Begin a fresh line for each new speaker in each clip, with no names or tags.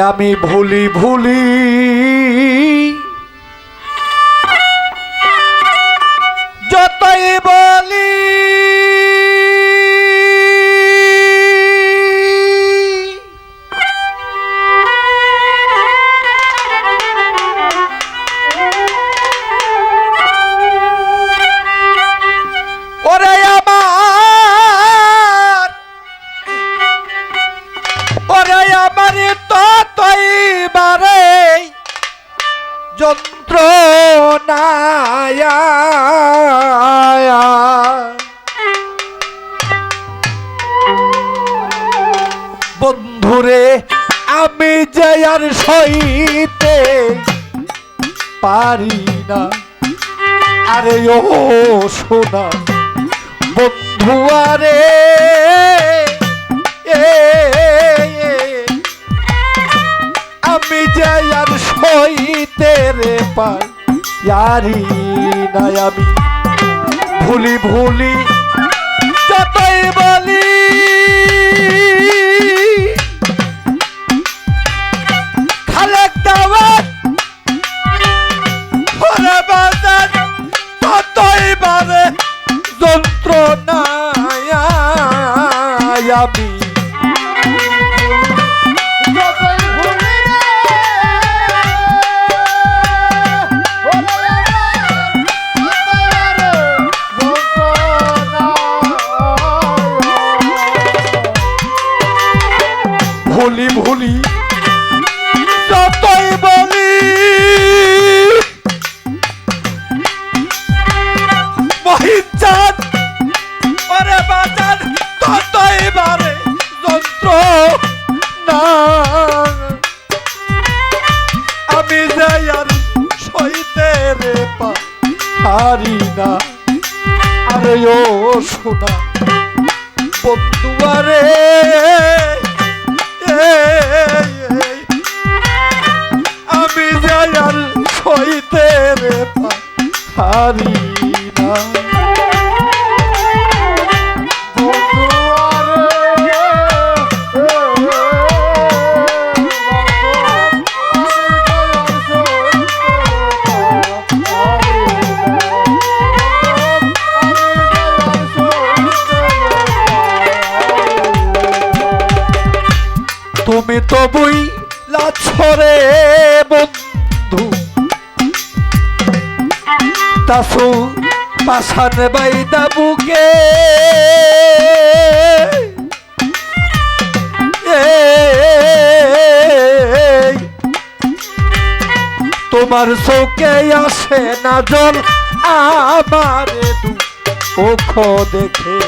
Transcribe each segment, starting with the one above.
আমি ভুলি ভুলি সইতে পারি না। আরে ও সোনা, বন্ধু আরে আমি যে আর সইতে রে পারি নাই আমি। ভুলি ভুলি বাজার ততই বারে যন্ত্র না আমি যাই আর সইতে রে পারি না। আরে ও শোনা বন্ধুয়ারে আমি তুমি তো বই লাছরে বন্ধু। তাসু পাশান বাইদা বুকে। তোমার চোখে আসে না জল আমার দুঃখ দেখে।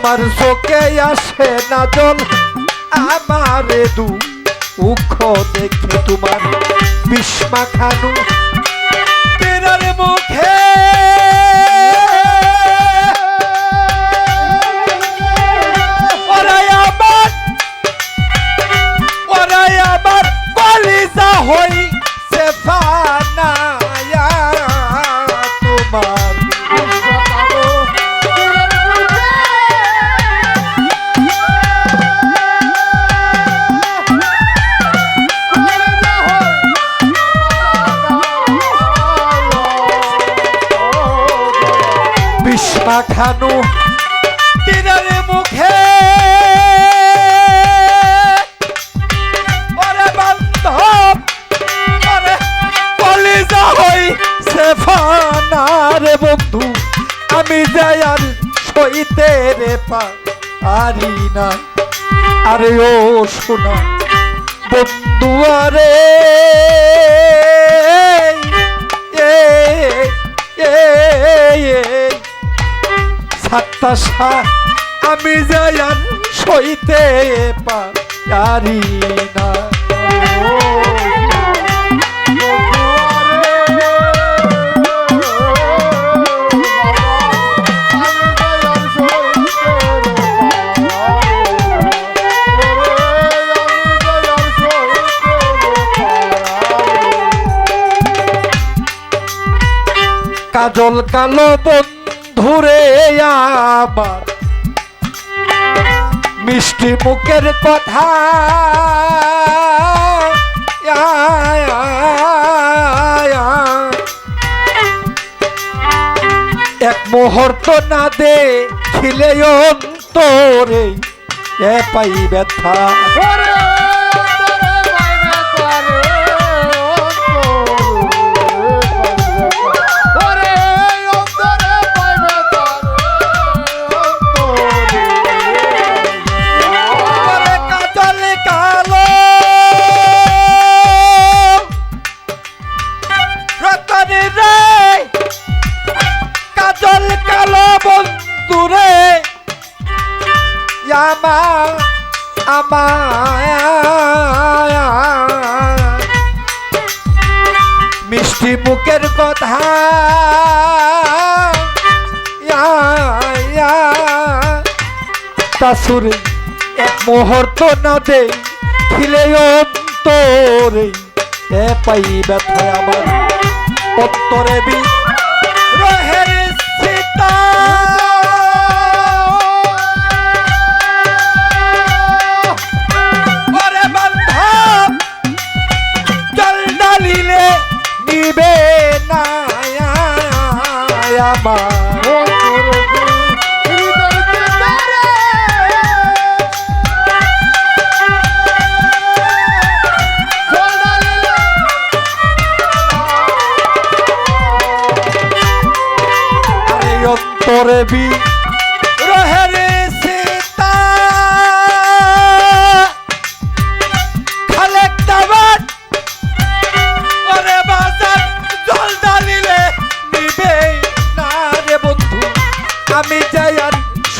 তোমার চোখে আসে না জল। আমারে দু উখ দেখে তোমার বিস্মা খানু তেরার মুখে বিস্মা খানু তিনারে মুখে। ওরে বান্ধব ওরে কলিজা হই সেফানারে বন্ধু আমি যাই আর সইতে রে পারি না। আরে ও শোনা বন্ধুয়ারে এ, এ, এ, সাতটা আমি যাই সইতে পারি না কাজল কালো বন্ধুরে আমার মিষ্টি মুখের কথা। এক মুহূর্ত না দে খিলে অন্তরে পাই ব্যথা মুখের কথা। তাসুরে এক মুহূর্ত না দে খিলে অন্তরে। এ পাই ব্যথা আমার, অন্তরে বি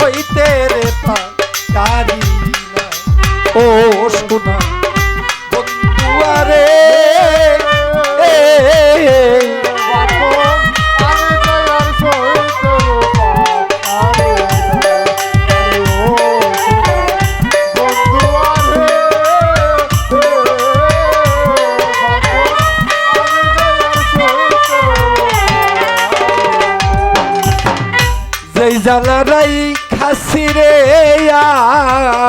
সইতে রে পারি ও শোনা বন্ধু আরে এ, এ, এ, যেই জালারাই খাসি রে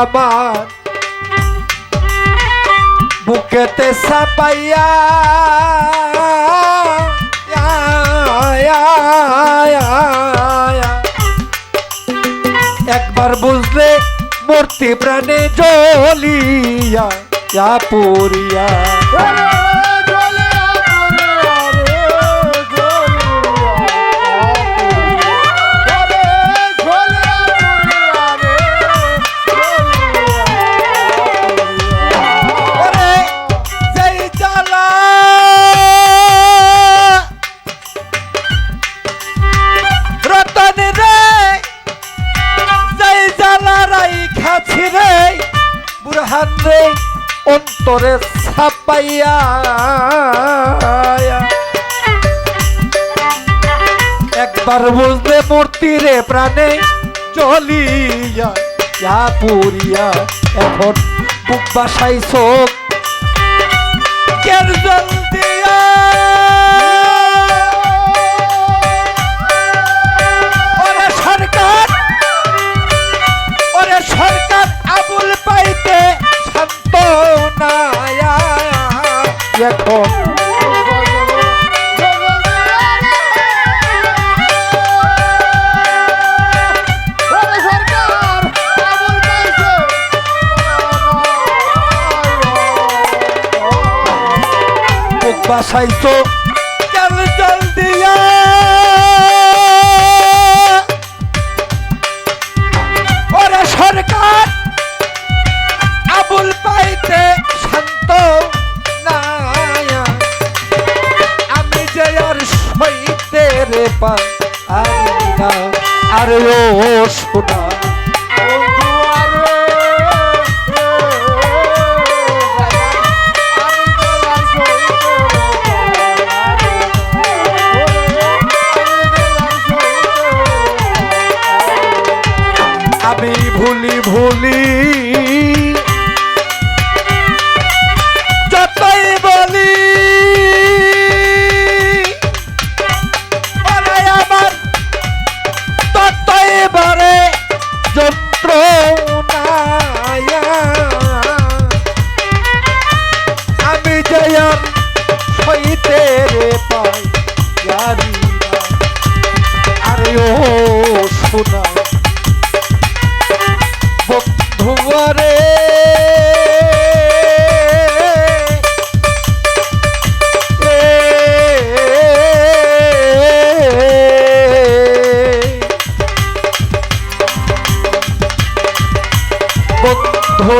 আমার। বুকেতে সাপাইয়া একবার বুঝলে মূর্তি প্রাণে জ্বলিয়া ইয়া পুরিয়া। অন্তরে ছাপাইয়া। একবার বুঝতে মূর্তি রে প্রাণে চলিয়া পুরিয়া এখন বুক বাসাই চোখ কের জল দিয়া এখন। বাসাইছো।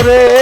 রে